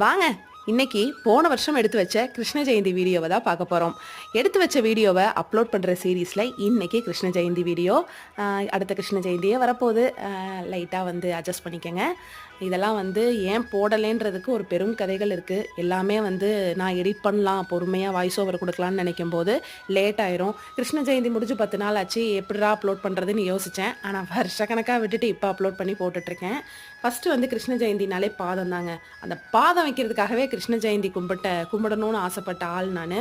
வாங்க இன்னைக்கு போன வருஷம் எடுத்து வச்ச கிருஷ்ண ஜெயந்தி வீடியோவை தான் பார்க்க போகிறோம் எடுத்து வச்ச வீடியோவை அப்லோட் பண்ணுற சீரீஸில் இன்னைக்கு கிருஷ்ண ஜெயந்தி வீடியோ. அடுத்த கிருஷ்ண ஜெயந்தியே வரப்போகுது. லைட்டாக வந்து அட்ஜஸ்ட் பண்ணிக்கோங்க. இதெல்லாம் வந்து ஏன் போடலேன்றதுக்கு ஒரு பெரும் கதைகள் இருக்குது எல்லாமே வந்து நான் எடிட் பண்ணலாம் பொறுமையாக வாய்ஸ் ஓவர் கொடுக்கலான்னு நினைக்கும் போது லேட் ஆயிரும். கிருஷ்ண ஜெயந்தி முடிஞ்சு பத்து நாள் ஆச்சு எப்படிடா அப்லோட் பண்ணுறதுன்னு யோசித்தேன் ஆனால் வருஷக்கணக்காக விட்டுட்டு இப்போ அப்லோட் பண்ணி போட்டுட்ருக்கேன். ஃபஸ்ட்டு வந்து கிருஷ்ண ஜெயந்தினாலே பாதம் தாங்க. அந்த பாதம் வைக்கிறதுக்காகவே கிருஷ்ண ஜெயந்தி கும்பிட்ட கும்பிடணும்னு ஆசைப்பட்ட ஆள் நான்.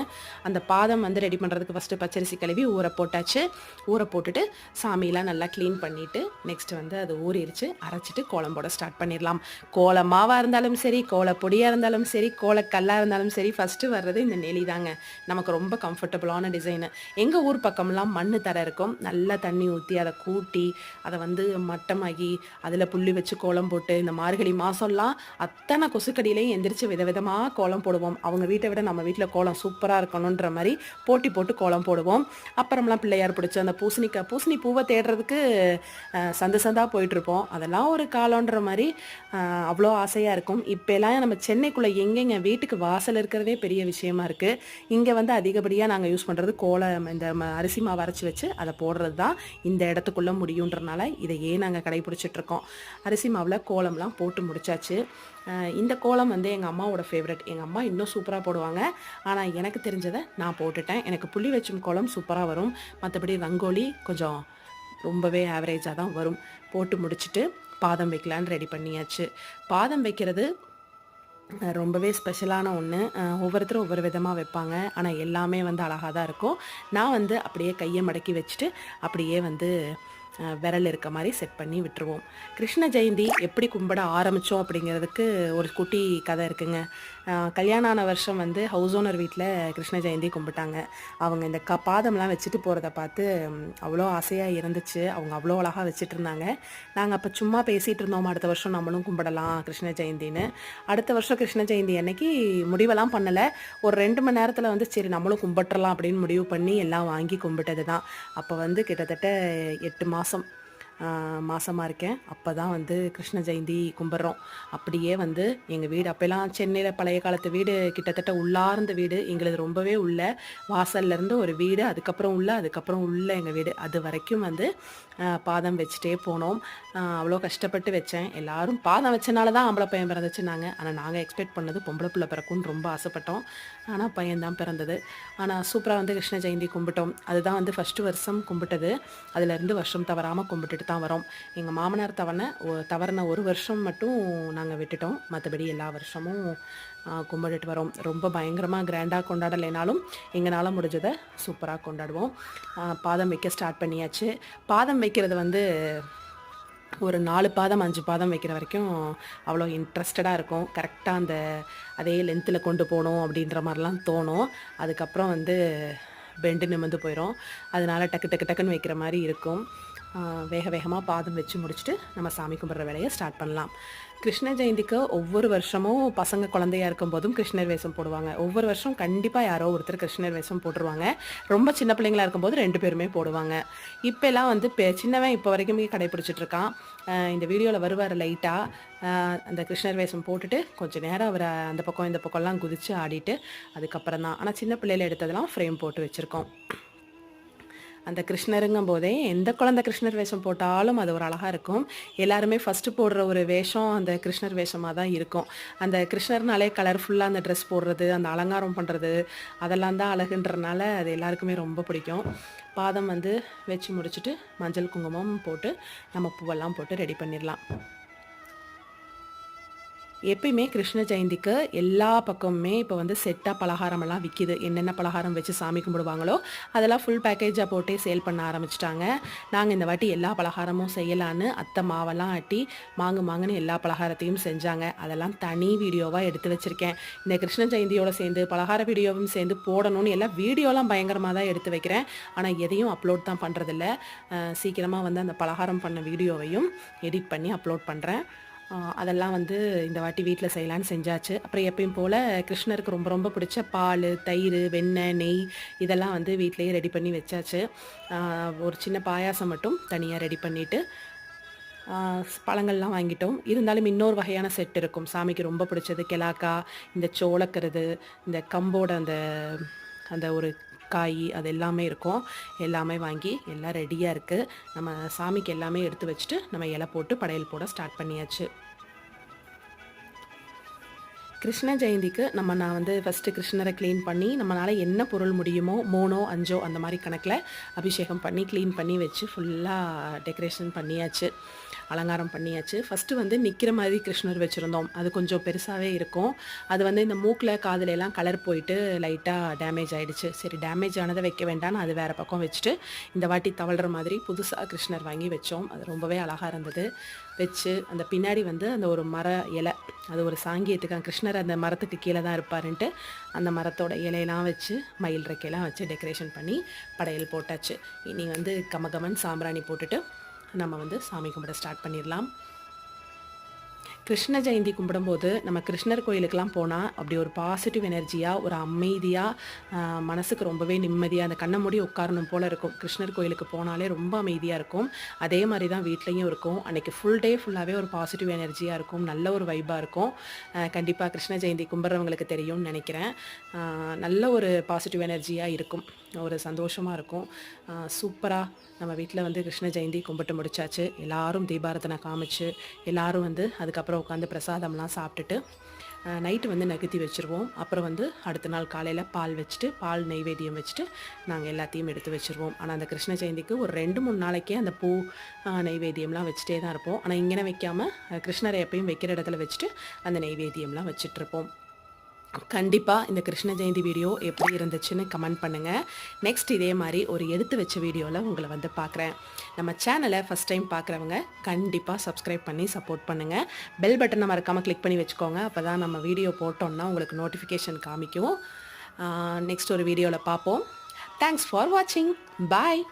அந்த பாதம் வந்து ரெடி பண்ணுறதுக்கு ஃபஸ்ட்டு பச்சரிசி கழுவி ஊற போட்டாச்சு. ஊற போட்டுட்டு சாமியெல்லாம் நல்லா க்ளீன் பண்ணிவிட்டு நெக்ஸ்ட் வந்து அது ஊறிடுச்சு அரைச்சிட்டு குழம்போட ஸ்டார்ட் பண்ணிடலாம். கோல மாவாக இருந்தாலும் சரி கோல பொடியாக இருந்தாலும் சரி கோலக்கல்லாக இருந்தாலும் சரி ஃபஸ்ட்டு வர்றது இந்த நெளி தாங்க. நமக்கு ரொம்ப கம்ஃபர்டபுளான டிசைனு எங்கள் ஊர் பக்கம்லாம் மண்ணு தர இருக்கும். நல்லா தண்ணி ஊற்றி அதை கூட்டி அதை வந்து மட்டமாகி அதில் புள்ளி வச்சு கோலம் போட்டு இந்த மார்கழி மாதம்லாம் அத்தனை கொசுக்கடியிலையும் எந்திரிச்சு விதவிதமாக கோலம் போடுவோம். அவங்க வீட்டை விட நம்ம வீட்டில் கோலம் சூப்பராக இருக்கணுன்ற மாதிரி போட்டி போட்டு கோலம் போடுவோம். அப்புறம்லாம் பிள்ளையார் பிடிச்சி அந்த பூசணிக்காய் பூசணி பூவை தேடுறதுக்கு சந்து சந்தாக போயிட்டுருப்போம். அதெல்லாம் ஒரு காலன்ற மாதிரி அவ்வளோ ஆசையாக இருக்கும். இப்போலாம் நம்ம சென்னைக்குள்ளே எங்கெங்க வீட்டுக்கு வாசல் இருக்கிறதே பெரிய விஷயமா இருக்குது இங்கே வந்து அதிகப்படியாக நாங்கள் யூஸ் பண்ணுறது கோலம் இந்த ம- அரிசி மாவு அரைச்சி வச்சு அதை போடுறது தான் இந்த இடத்துக்குள்ளே முடியுன்றனால இதையே நாங்கள் கடைபிடிச்சிட்ருக்கோம் அரிசி மாவில் கோலம்லாம் போட்டு முடிச்சாச்சு. இந்த கோலம் வந்து எங்கள் அம்மாவோட ஃபேவரட் எங்கள் அம்மா இன்னும் சூப்பராக போடுவாங்க. ஆனால் எனக்கு தெரிஞ்சதை நான் போட்டுட்டேன். எனக்கு புள்ளி வச்சும் கோலம் சூப்பராக வரும். மற்றபடி ரங்கோலி கொஞ்சம் ரொம்பவே ஆவரேஜாக தான் வரும். போட்டு முடிச்சுட்டு பாதம் வைக்கலான்னு ரெடி பண்ணியாச்சு. பாதம் வைக்கிறது ரொம்பவே ஸ்பெஷலான ஒன்று ஒவ்வொருத்தரும் ஒவ்வொரு விதமாக வைப்பாங்க. ஆனால் எல்லாமே வந்து அழகாக தான் இருக்கும். நான் வந்து அப்படியே கையை மடக்கி வச்சுட்டு அப்படியே வந்து விரல் இருக்க மாதிரி செட் பண்ணி விட்டுருவோம். கிருஷ்ண ஜெயந்தி எப்படி கும்பிட ஆரம்பித்தோம் அப்படிங்கிறதுக்கு ஒரு குட்டி கதை இருக்குங்க. கல்யாணம் ஆன வருஷம் வந்து ஹவுஸ் ஓனர் வீட்டில் கிருஷ்ண ஜெயந்தி கும்பிட்டாங்க. அவங்க இந்த க பாதம்லாம் வச்சுட்டு போகிறத பார்த்து அவ்வளோ ஆசையாக இருந்துச்சு. அவங்க அவ்வளோ அழகாக வச்சுட்டு இருந்தாங்க. நாங்கள் அப்போ சும்மா பேசிகிட்டு இருந்தோம். அடுத்த வருஷம் நம்மளும் கும்பிடலாம் கிருஷ்ண ஜெயந்தின்னு. அடுத்த வருஷம் கிருஷ்ண ஜெயந்தி அன்னைக்கு முடிவெல்லாம் பண்ணலை. ஒரு ரெண்டு மணி நேரத்தில் வந்து சரி நம்மளும் கும்பிட்றலாம் அப்படின்னு முடிவு பண்ணி எல்லாம் வாங்கி கும்பிட்டது தான் அப்போ வந்து கிட்டத்தட்ட எட்டு மாதம் awesome. மாசமாக இருக்கேன். அப்போ தான் வந்து கிருஷ்ண ஜெயந்தி கும்பிட்றோம். அப்படியே வந்து எங்கள் வீடு அப்போல்லாம் சென்னையில் பழைய காலத்து வீடு கிட்டத்தட்ட உள்ளார்ந்த வீடு. எங்களது ரொம்பவே உள்ள வாசல்ல இருந்து ஒரு வீடு அதுக்கப்புறம் உள்ள அதுக்கப்புறம் உள்ள எங்கள் வீடு. அது வரைக்கும் வந்து பாதம் வச்சுட்டே போனோம். அவ்வளோ கஷ்டப்பட்டு வச்சேன். எல்லாரும் பாதம் வச்சனால தான் ஆம்பளை பையன் பிறந்துச்சுன்னாங்க. ஆனால் நாங்கள் எக்ஸ்பெக்ட் பண்ணது பொம்பளை பிள்ளை பிறக்கும்னு ரொம்ப ஆசைப்பட்டோம். ஆனால் பையன் தான் பிறந்தது. ஆனால் சூப்பராக வந்து கிருஷ்ண ஜெயந்தி கும்பிட்டோம். அதுதான் வந்து ஃபஸ்ட்டு வருஷம் கும்பிட்டது. அதுலேருந்து வருஷம் தவறாமல் கும்பிட்டுட்டு தான் வரோம். எங்கள் மாமனார் தவணை தவறின ஒரு வருஷம் மட்டும் நாங்கள் விட்டுட்டோம். மற்றபடி எல்லா வருஷமும் கும்பிட்டுட்டு வரோம். ரொம்ப பயங்கரமாக கிராண்டாக கொண்டாடலைனாலும் எங்களால் முடிஞ்சதை சூப்பராக கொண்டாடுவோம். பாதம் வைக்க ஸ்டார்ட் பண்ணியாச்சு. பாதம் வைக்கிறது வந்து ஒரு நாலு பாதம் அஞ்சு பாதம் வைக்கிற வரைக்கும் அவ்வளோ இன்ட்ரெஸ்டடாக இருக்கும். கரெக்டாக அந்த அதே லென்த்தில் கொண்டு போகணும் அப்படின்ற மாதிரிலாம் தோணும். அதுக்கப்புறம் வந்து பெண்டு நிமிர்ந்து போயிடும் அதனால டக்கு டக்கு டக்குன்னு வைக்கிற மாதிரி இருக்கும். வேக வேகமாக பாதம் வச்சு முடிச்சுட்டு நம்ம சாமி கும்பிட்ற வேலையை ஸ்டார்ட் பண்ணலாம். கிருஷ்ண ஜெயந்திக்கு ஒவ்வொரு வருஷமும் பசங்க குழந்தையா இருக்கும் போதும் கிருஷ்ணர் வேஷம் போடுவாங்க. ஒவ்வொரு வருஷம் கண்டிப்பாக யாரோ ஒருத்தர் கிருஷ்ணர் வேஷம் போட்டுருவாங்க. ரொம்ப சின்ன பிள்ளைங்களா இருக்கும்போது ரெண்டு பேருமே போடுவாங்க. இப்போல்லாம் வந்து பெ- சின்னவன் இப்போ வரைக்குமே கடைபிடிச்சிட்டு இருக்கான். இந்த வீடியோவில் வருவார் லைட்டாக அந்த கிருஷ்ணர் வேஷம் போட்டுட்டு கொஞ்சம் நேரம் அவரை அந்த பக்கம் இந்த பக்கம்லாம் குதித்து ஆடிட்டு அதுக்கப்புறம் தான் ஆனால் சின்ன பிள்ளையில எடுத்ததெல்லாம் ஃப்ரேம் போட்டு வச்சுருக்கோம். அந்த கிருஷ்ணருங்கும் போதே எந்த குழந்தை கிருஷ்ணர் வேஷம் போட்டாலும் அது ஒரு அழகாக இருக்கும். எல்லாருமே ஃபஸ்ட்டு போடுற ஒரு வேஷம் அந்த கிருஷ்ணர் வேஷமாக தான் இருக்கும். அந்த கிருஷ்ணர்னாலே கலர்ஃபுல்லாக அந்த ட்ரெஸ் போடுறது அந்த அலங்காரம் பண்ணுறது அதெல்லாம் தான் அழகுன்றனால அது எல்லாருக்குமே ரொம்ப பிடிக்கும். பாதம் வந்து வச்சு முடிச்சுட்டு மஞ்சள் குங்குமம் போட்டு நம்ம பூவெல்லாம் போட்டு ரெடி பண்ணிடலாம் எப்பயுமே கிருஷ்ண ஜெயந்திக்கு எல்லா பக்கமுமே இப்போ வந்து செட்டாக பலகாரமெல்லாம் விற்கிது என்னென்ன பலகாரம் வச்சு சாமி கும்பிடுவாங்களோ அதெல்லாம் ஃபுல் பேக்கேஜாக போட்டே சேல் பண்ண ஆரம்பிச்சிட்டாங்க. நாங்கள் இந்த வாட்டி எல்லா பலகாரமும் செய்யலான்னு அத்தை மாவெல்லாம் ஆட்டி மாங்கு மாங்குன்னு எல்லா பலகாரத்தையும் செஞ்சாங்க. அதெல்லாம் தனி வீடியோவாக எடுத்து வச்சுருக்கேன். இந்த கிருஷ்ண ஜெயந்தியோடு சேர்ந்து பலகார வீடியோவும் சேர்ந்து போடணும்னு எல்லாம் வீடியோலாம் பயங்கரமாக தான் எடுத்து வைக்கிறேன். ஆனால் எதையும் அப்லோட் தான் பண்ணுறதில்ல சீக்கிரமாக வந்து அந்த பலகாரம் பண்ண வீடியோவையும் எடிட் பண்ணி அப்லோட் பண்ணுறேன் அதெல்லாம் வந்து இந்த வாட்டி வீட்டில் செய்யலான்னு செஞ்சாச்சு. அப்புறம் எப்பயும் போல் கிருஷ்ணருக்கு ரொம்ப ரொம்ப பிடிச்ச பால் தயிர் வெண்ணெய் நெய் இதெல்லாம் வந்து வீட்லேயே ரெடி பண்ணி வச்சாச்சு. ஒரு சின்ன பாயாசம் மட்டும் தனியாக ரெடி பண்ணிவிட்டு பழங்கள்லாம் வாங்கிட்டோம். இருந்தாலும் இன்னொரு வகையான செட் இருக்கும். சாமிக்கு ரொம்ப பிடிச்சது கெலாக்கா இந்த சோளக்கிறது இந்த கம்போட அந்த அந்த ஒரு காய் அது எல்லாமே இருக்கும். எல்லாமே வாங்கி எல்லாம் ரெடியாக இருக்குது நம்ம சாமிக்கு எல்லாமே எடுத்து வச்சுட்டு நம்ம இலை போட்டு படையல் போட ஸ்டார்ட் பண்ணியாச்சு. கிருஷ்ண ஜெயந்திக்கு நம்ம நான் வந்து ஃபஸ்ட்டு கிருஷ்ணரை க்ளீன் பண்ணி நம்மளால் என்ன பொருள் முடியுமோ மூணோ அஞ்சோ அந்த மாதிரி கணக்கில் அபிஷேகம் பண்ணி க்ளீன் பண்ணி வச்சு ஃபுல்லாக டெக்கரேஷன் பண்ணியாச்சு. அலங்காரம் பண்ணியாச்சு. ஃபஸ்ட்டு வந்து நிற்கிற மாதிரி கிருஷ்ணர் வச்சுருந்தோம். அது கொஞ்சம் பெருசாகவே இருக்கும். அது வந்து இந்த மூக்கில் காதில் எல்லாம் கலர் போயிட்டு லைட்டாக டேமேஜ் ஆகிடுச்சு சரி டேமேஜ் ஆனதை வைக்க வேண்டாம்னு அது வேறு பக்கம் வச்சுட்டு இந்த வாட்டி தவழ்கிற மாதிரி புதுசாக கிருஷ்ணர் வாங்கி வச்சோம். அது ரொம்பவே அழகாக இருந்தது. வச்சு அந்த பின்னாடி வந்து அந்த ஒரு மர இலை அது ஒரு சாங்கியத்துக்காக கிருஷ்ணர் அந்த மரத்துக்கு கீழே தான் இருப்பாருன்ட்டு அந்த மரத்தோட இலையெல்லாம் வச்சு மயில் ரெக்கையெல்லாம் வச்சு டெக்கரேஷன் பண்ணி படையல் போட்டாச்சு. இனி வந்து கமகமன் சாம்பிராணி போட்டுட்டு நம்ம வந்து சாமி கும்பிட ஸ்டார்ட் பண்ணிடலாம். கிருஷ்ண ஜெயந்தி கும்பிடும்போது நம்ம கிருஷ்ணர் கோயிலுக்கெல்லாம் போனால் அப்படி ஒரு பாசிட்டிவ் எனர்ஜியாக ஒரு அமைதியாக மனசுக்கு ரொம்பவே நிம்மதியாக அந்த கண்ணை மூடி உட்காரணும் போல் இருக்கும். கிருஷ்ணர் கோயிலுக்கு போனாலே ரொம்ப அமைதியாக இருக்கும். அதே மாதிரி தான் வீட்லேயும் இருக்கும். அன்றைக்கி ஃபுல் டே ஃபுல்லாகவே ஒரு பாசிட்டிவ் எனர்ஜியாக இருக்கும். நல்ல ஒரு வைபாக இருக்கும். கண்டிப்பாக கிருஷ்ண ஜெயந்தி கும்பிட்றவங்களுக்கு தெரியும்னு நினைக்கிறேன். நல்ல ஒரு பாசிட்டிவ் எனர்ஜியாக இருக்கும். ஒரு சந்தோஷமாக இருக்கும். சூப்பராக நம்ம வீட்டில் வந்து கிருஷ்ண ஜெயந்தி கும்பிட்டு முடிச்சாச்சு. எல்லாரும் தீபாரத்தனை காமிச்சு எல்லோரும் வந்து அதுக்கப்புறம் உட்காந்து பிரசாதம்லாம் சாப்பிட்டுட்டு நைட்டு வந்து நகர்த்தி வச்சுருவோம். அப்புறம் வந்து அடுத்த நாள் காலையில் பால் வச்சுட்டு பால் நெய்வேத்தியம் வச்சுட்டு நாங்கள் எல்லாத்தையும் எடுத்து வச்சுருவோம். ஆனால் அந்த கிருஷ்ண ஜெயந்திக்கு ஒரு ரெண்டு மூணு நாளைக்கே அந்த பூ நெய்வேத்தியம்லாம் வச்சுட்டே தான் இருப்போம். ஆனால் இங்கே வைக்காமல் கிருஷ்ணரை எப்பயும் வைக்கிற இடத்துல வச்சுட்டு அந்த நெய்வேத்தியம்லாம் வச்சுட்ருப்போம் கண்டிப்பாக இந்த கிருஷ்ண ஜெயந்தி வீடியோ எப்படி இருந்துச்சுன்னு கமெண்ட் பண்ணுங்கள் நெக்ஸ்ட் இதே மாதிரி ஒரு எடுத்து வச்ச வீடியோவில் உங்களை வந்து பார்க்குறேன் நம்ம சேனலை ஃபஸ்ட் டைம் பார்க்குறவங்க கண்டிப்பாக சப்ஸ்கிரைப் பண்ணி சப்போர்ட் பண்ணுங்கள் பெல் பட்டனை மறக்காமல் கிளிக் பண்ணி வச்சுக்கோங்க. அப்போ தான் நம்ம வீடியோ போட்டோம்னா உங்களுக்கு நோட்டிஃபிகேஷன் காமிக்கும். நெக்ஸ்ட் ஒரு வீடியோவில் பார்ப்போம் தேங்க்ஸ் ஃபார் வாட்சிங் பாய்